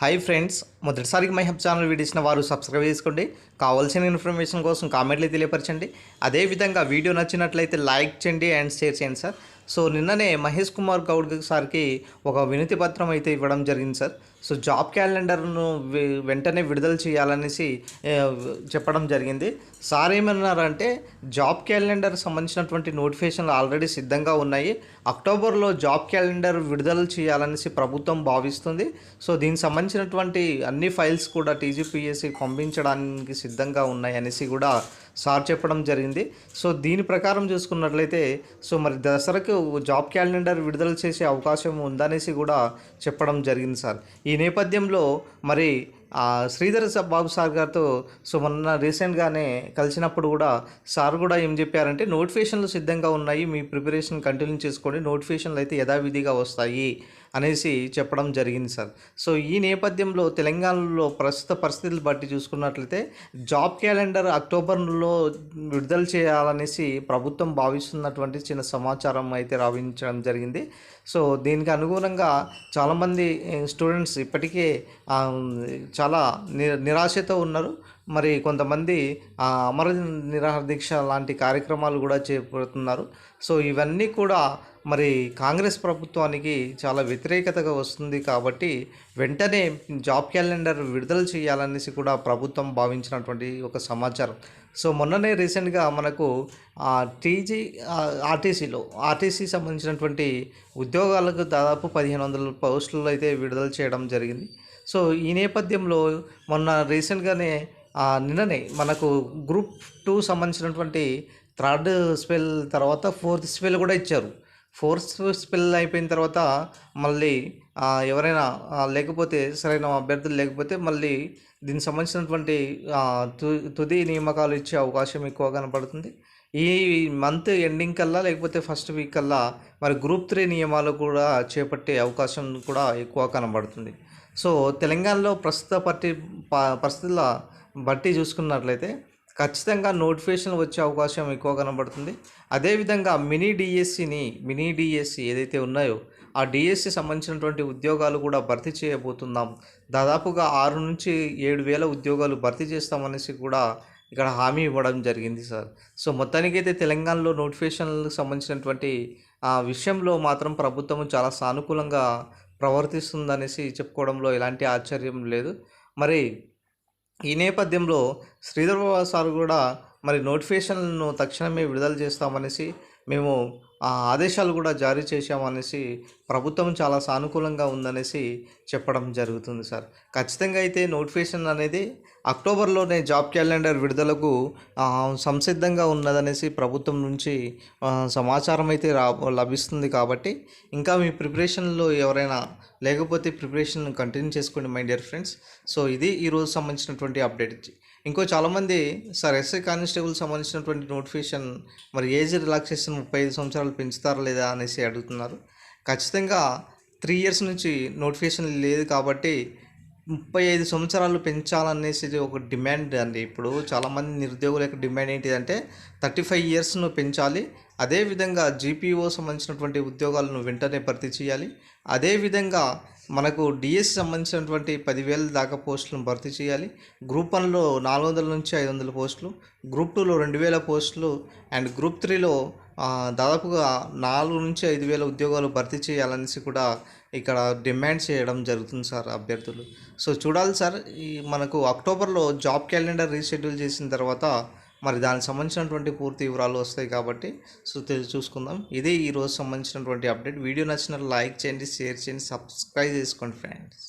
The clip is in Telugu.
హాయ్ ఫ్రెండ్స్ మొదటిసారికి మై హబ్ ఛానల్ వీడియో ఇచ్చిన వారు సబ్స్క్రైబ్ చేసుకోండి. కావాల్సిన ఇన్ఫర్మేషన్ కోసం కామెంట్లు తెలియపరచండి. అదేవిధంగా వీడియో నచ్చినట్లయితే లైక్ చేయండి అండ్ షేర్ చేయండి సార్ సో నిన్ననే మహేష్ కుమార్ గౌడ్ సార్కి ఒక వినతి పత్రం అయితే ఇవ్వడం జరిగింది సార్. సో జాబ్ క్యాలెండర్ను వెంటనే విడుదల చేయాలనేసి చెప్పడం జరిగింది. సార్ ఏమన్నారంటే జాబ్ క్యాలెండర్ సంబంధించినటువంటి నోటిఫికేషన్లు ఆల్రెడీ సిద్ధంగా ఉన్నాయి. అక్టోబర్లో జాబ్ క్యాలెండర్ విడుదల చేయాలనేసి ప్రభుత్వం భావిస్తుంది. సో దీనికి సంబంధించినటువంటి అన్ని ఫైల్స్ కూడా టీజీపీఎస్సి పంపించడానికి సిద్ధంగా ఉన్నాయి అనేసి కూడా సార్ చెప్పడం జరిగింది. సో దీని ప్రకారం చూసుకున్నట్లయితే సో మరి దసరాకు జాబ్ క్యాలెండర్ విడుదల చేసే అవకాశం ఉందనేసి కూడా చెప్పడం జరిగింది సార్. ఈ నేపథ్యంలో మరి శ్రీధర్ బాబు సార్ గారితో సో మొన్న రీసెంట్గానే కలిసినప్పుడు కూడా సార్ కూడా ఏం చెప్పారంటే నోటిఫికేషన్లు సిద్ధంగా ఉన్నాయి మీ ప్రిపరేషన్ కంటిన్యూ చేసుకోండి నోటిఫికేషన్లు అయితే యథావిధిగా వస్తాయి అనేసి చెప్పడం జరిగింది సార్. సో ఈ నేపథ్యంలో తెలంగాణలో ప్రస్తుత పరిస్థితులు బట్టి చూసుకున్నట్లయితే జాబ్ క్యాలెండర్ అక్టోబర్లో విడుదల చేయాలనేసి ప్రభుత్వం భావిస్తున్నటువంటి చిన్న సమాచారం అయితే రావించడం జరిగింది. సో దీనికి అనుగుణంగా చాలామంది స్టూడెంట్స్ ఇప్పటికే చాలా ని నిరాశతో ఉన్నారు. మరి కొంతమంది అమర నిరాహార దీక్ష లాంటి కార్యక్రమాలు కూడా చేపడుతున్నారు. సో ఇవన్నీ కూడా మరి కాంగ్రెస్ ప్రభుత్వానికి చాలా వ్యతిరేకతగా వస్తుంది కాబట్టి వెంటనే జాబ్ క్యాలెండర్ విడుదల చేయాలనేసి కూడా ప్రభుత్వం భావించినటువంటి ఒక సమాచారం. సో మొన్ననే రీసెంట్గా మనకు టీజీ ఆర్టీసీలో ఆర్టీసీ సంబంధించినటువంటి ఉద్యోగాలకు దాదాపు పదిహేను వందల పోస్టులు అయితే విడుదల చేయడం జరిగింది. సో ఈ నేపథ్యంలో మొన్న రీసెంట్గానే ఆ, నిన్ననే మనకు గ్రూప్ టూ సంబంధించినటువంటి థర్డ్ స్పెల్ తర్వాత ఫోర్త్ స్పెల్ కూడా ఇచ్చారు. ఫోర్త్ స్పెల్ అయిపోయిన తర్వాత మళ్ళీ ఎవరైనా లేకపోతే సరైన అభ్యర్థులు లేకపోతే మళ్ళీ దీనికి సంబంధించినటువంటి తు- తుది నియామకాలు ఇచ్చే అవకాశం ఎక్కువ కనపడుతుంది ఈ మంత్ ఎండింగ్ కల్లా లేకపోతే ఫస్ట్ వీక్ కల్లా మరి గ్రూప్ త్రీ నియమాలు కూడా చేపట్టే అవకాశం కూడా ఎక్కువ కనబడుతుంది. సో తెలంగాణలో ప్రస్తుత పట్టి ప- పరిస్థితుల బట్టి చూసుకున్నట్లయితే ఖచ్చితంగా నోటిఫికేషన్లు వచ్చే అవకాశం ఎక్కువ కనబడుతుంది. అదేవిధంగా మినీ డిఎస్సిని మినీ డిఎస్సి ఏదైతే ఉన్నాయో ఆ డిఎస్సి సంబంధించినటువంటి ఉద్యోగాలు కూడా భర్తీ చేయబోతున్నాం. దాదాపుగా ఆరు నుంచి ఏడు వేల ఉద్యోగాలు భర్తీ చేస్తామనేసి కూడా ఇక్కడ హామీ ఇవ్వడం జరిగింది సార్. సో మొత్తానికైతే తెలంగాణలో నోటిఫికేషన్లకు సంబంధించినటువంటి ఆ విషయంలో మాత్రం ప్రభుత్వం చాలా సానుకూలంగా ప్రవర్తిస్తుందనేసి చెప్పుకోవడంలో ఎలాంటి ఆశ్చర్యం లేదు. మరి ఈ నేపథ్యంలో శ్రీధర్ బాబా సార్ కూడా మరి నోటిఫికేషన్లను తక్షణమే విడుదల చేస్తామనేసి మేము ఆ ఆదేశాలు కూడా జారీ చేశామనేసి ప్రభుత్వం చాలా సానుకూలంగా ఉందనేసి చెప్పడం జరుగుతుంది సార్. ఖచ్చితంగా అయితే నోటిఫికేషన్ అనేది అక్టోబర్లోనే జాబ్ క్యాలెండర్ విడుదలకు సంసిద్ధంగా ఉన్నదనేసి ప్రభుత్వం నుంచి సమాచారం అయితే రా లభిస్తుంది కాబట్టి ఇంకా మీ ప్రిపరేషన్లో ఎవరైనా లేకపోతే ప్రిపరేషన్ కంటిన్యూ చేసుకోండి మై డియర్ ఫ్రెండ్స్. సో ఇది ఈరోజు సంబంధించినటువంటి అప్డేట్. ఇంకో చాలామంది సార్ ఎస్ఐ కానిస్టేబుల్ సంబంధించినటువంటి నోటిఫికేషన్ మరి ఏజ్ రిలాక్సేషన్ ముప్పై ఐదు సంవత్సరాలు పెంచుతారా లేదా? అనేసి అడుగుతున్నారు. ఖచ్చితంగా త్రీ ఇయర్స్ నుంచి నోటిఫికేషన్ లేదు కాబట్టి ముప్పై ఐదు సంవత్సరాలు పెంచాలనేసి ఒక డిమాండ్ అండి. ఇప్పుడు చాలామంది నిరుద్యోగుల యొక్క డిమాండ్ ఏంటిదంటే థర్టీ ఫైవ్ ఇయర్స్ను పెంచాలి. అదేవిధంగా జీపీఓ సంబంధించినటువంటి ఉద్యోగాలను వెంటనే భర్తీ చేయాలి. అదేవిధంగా మనకు డిఎస్ సంబంధించినటువంటి పదివేల దాకా పోస్టులను భర్తీ చేయాలి. గ్రూప్ వన్లో నాలుగు వందల నుంచి ఐదు వందల పోస్టులు గ్రూప్ టూలో రెండు వేల పోస్టులు అండ్ గ్రూప్ త్రీలో దాదాపుగా నాలుగు నుంచి ఐదు వేల ఉద్యోగాలు భర్తీ చేయాలనేసి కూడా ఇక్కడ డిమాండ్ చేయడం జరుగుతుంది సార్ అభ్యర్థులు. సో చూడాలి సార్. ఈ మనకు అక్టోబర్లో జాబ్ క్యాలెండర్ రీషెడ్యూల్ చేసిన తర్వాత మరి దానికి సంబంధించినటువంటి పూర్తి వివరాలు వస్తాయి కాబట్టి సో తెలి చూసుకుందాం. ఇదే ఈరోజు సంబంధించినటువంటి అప్డేట్. వీడియో నచ్చిన లైక్ చేయండి షేర్ చేయండి సబ్స్క్రైబ్ చేసుకోండి ఫ్రెండ్స్.